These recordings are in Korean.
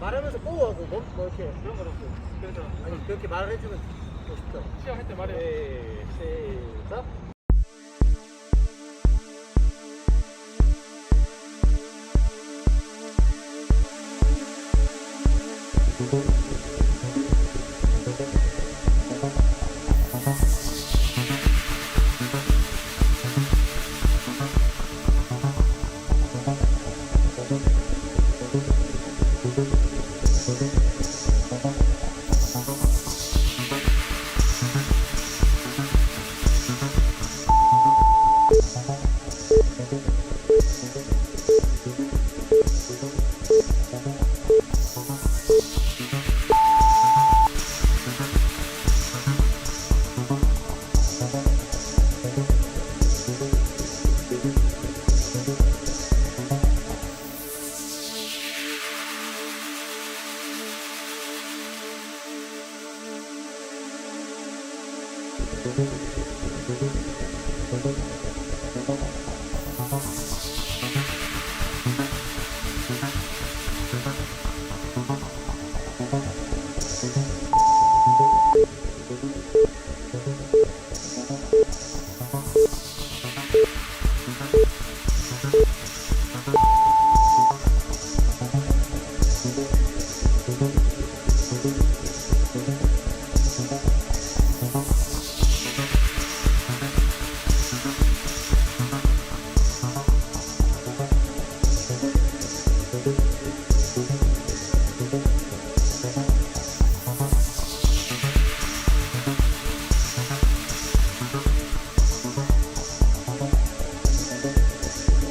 말하면서 뽀하고 뭐, 뭐 이렇게 그런 거라고 그래서 아니 그렇게 말을 해주면 멋있다 시작할 때 말해 네, 시작. t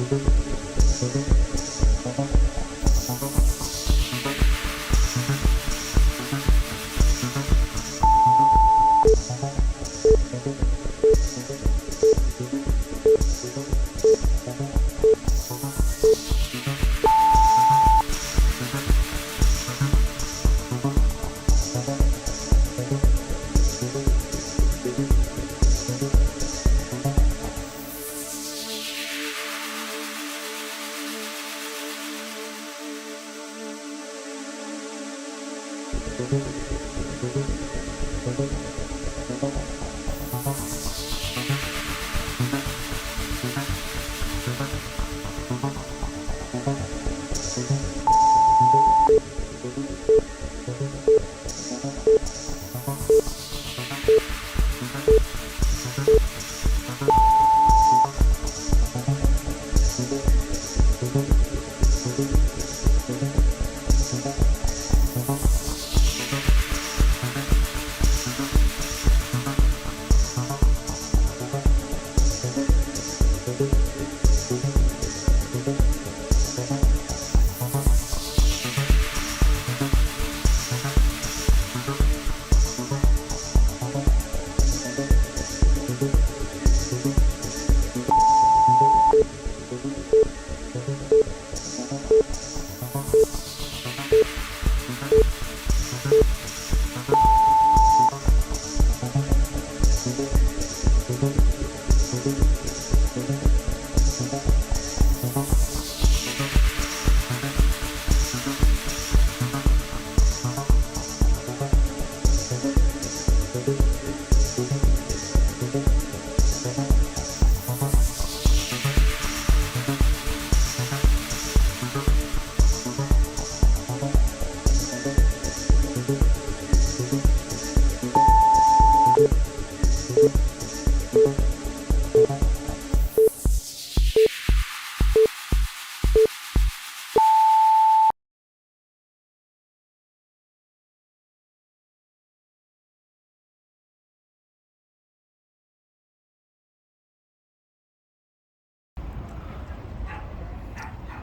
Thank you.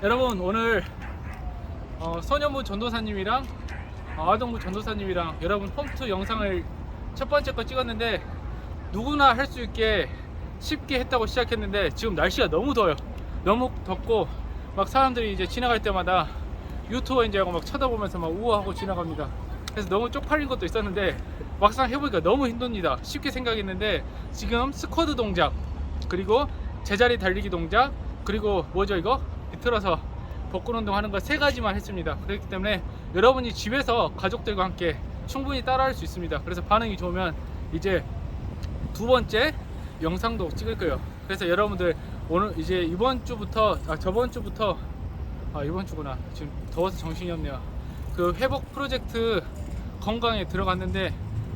여러분 오늘 어, 소년부 전도사님이랑 어, 아동부 전도사님이랑 여러분 홈투 영상을 첫 번째 거 찍었는데 누구나 할 수 있게 쉽게 했다고 시작했는데 지금 날씨가 너무 더워요. 너무 덥고 막 사람들이 이제 지나갈 때마다 유튜버인지 알고 막 쳐다보면서 막 우아하고 지나갑니다. 그래서 너무 쪽팔린 것도 있었는데 막상 해보니까 너무 힘듭니다. 쉽게 생각했는데 지금 스쿼드 동작 그리고 제자리 달리기 동작 그리고 뭐죠 이거 비틀어서 복근 운동하는 거세 가지만 했습니다. 그렇기 때문에 여러분이 집에서 가족들과 함께 충분히 따라할 수 있습니다. 그래서 반응이 좋으면 이제 두 번째 영상도 찍을 거예요. 그래서 여러분들 오늘 이제 이번 주부터 아 저번 주부터 아 이번 주구나 지금 더워서 정신이 없네요. 그 회복 프로젝트 건강에 들어갔는데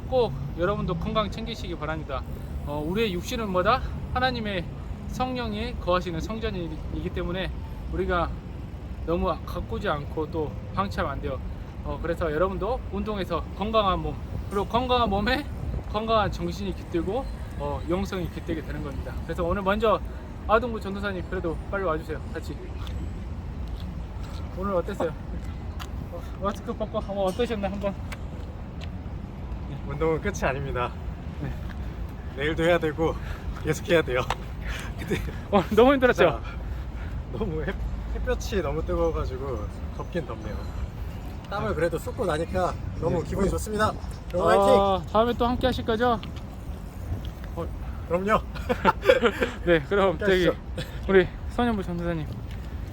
꼭 여러분도 건강 챙기시기 바랍니다. 어, 우리의 육신은 뭐다? 하나님의 성령이 거하시는 성전이기 때문에 우리가 너무 가꾸지 않고 또 방치하면 안 돼요. 어, 그래서 여러분도 운동해서 건강한 몸 그리고 건강한 몸에 건강한 정신이 깃들고 어, 영성이 깃들게 되는 겁니다. 그래서 오늘 먼저 아동부 전도사님 그래도 빨리 와주세요. 같이. 오늘 어땠어요? 어, 마스크 벗고 한번 어떠셨나 한번. 운동은 끝이 아닙니다. 네. 내일도 해야 되고 계속 해야 돼요. 근데 어, 너무 힘들었죠? 진짜 너무 햇, 햇볕이 너무 뜨거워가지고 덥긴 덥네요. 땀을 그래도 쏟고 나니까 너무 네. 기분이 좋습니다. 여러분 화이팅! 어, 다음에 또 함께 하실 거죠? 그럼요. 네, 그럼 함께 저기. 우리 선현부 전도사님.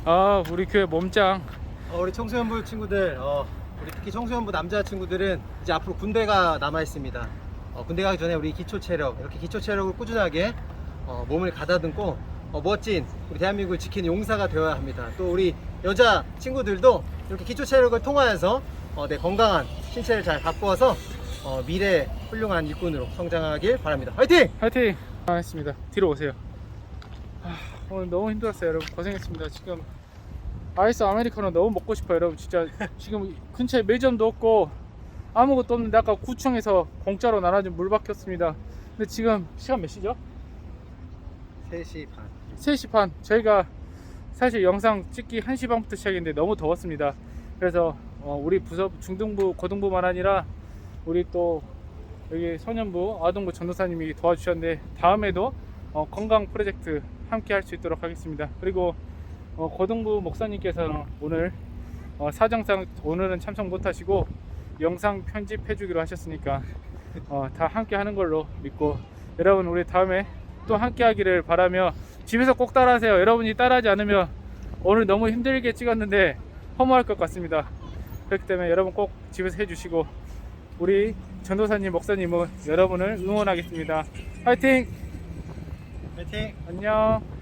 아, 우리 교회 몸짱. 어, 우리 청소년부 친구들, 어, 우리 특히 청소년부 남자 친구들은 이제 앞으로 군대가 남아 있습니다. 어, 군대 가기 전에 우리 기초 체력 이렇게 기초 체력을 꾸준하게 어, 몸을 가다듬고 어, 멋진 우리 대한민국을 지키는 용사가 되어야 합니다. 또 우리 여자 친구들도 이렇게 기초 체력을 통하여서 어, 내 건강한 신체를 잘 가꾸어서 어, 미래 훌륭한 일꾼으로 성장하길 바랍니다. 화이팅! 화이팅! 하겠습니다. 뒤로 오세요. 아, 오늘 너무 힘들었어요, 여러분. 고생했습니다. 지금 아이스 아메리카노 너무 먹고 싶어요, 여러분. 진짜 지금 근처에 매점도 없고 아무것도 없는데 아까 구청에서 공짜로 나눠준 물 박혔습니다. 근데 지금 시간 몇 시죠? 3시 반. 3시 반. 저희가 사실 영상 찍기 1시 반부터 시작했는데 너무 더웠습니다. 그래서 어, 우리 부서 중등부 고등부만 아니라 우리 또 여기 소년부 아동부 전도사님이 도와주셨는데 다음에도 어, 건강 프로젝트 함께 할 수 있도록 하겠습니다. 그리고 어, 고등부 목사님께서는 오늘 어, 사정상 오늘은 참석 못하시고 영상 편집해 주기로 하셨으니까 어, 다 함께 하는 걸로 믿고 여러분 우리 다음에 또 함께 하기를 바라며 집에서 꼭 따라하세요. 여러분이 따라하지 않으면 오늘 너무 힘들게 찍었는데 허무할 것 같습니다. 그렇기 때문에 여러분 꼭 집에서 해주시고 우리 전도사님, 목사님은 여러분을 응원하겠습니다. 화이팅! 파이팅! 안녕!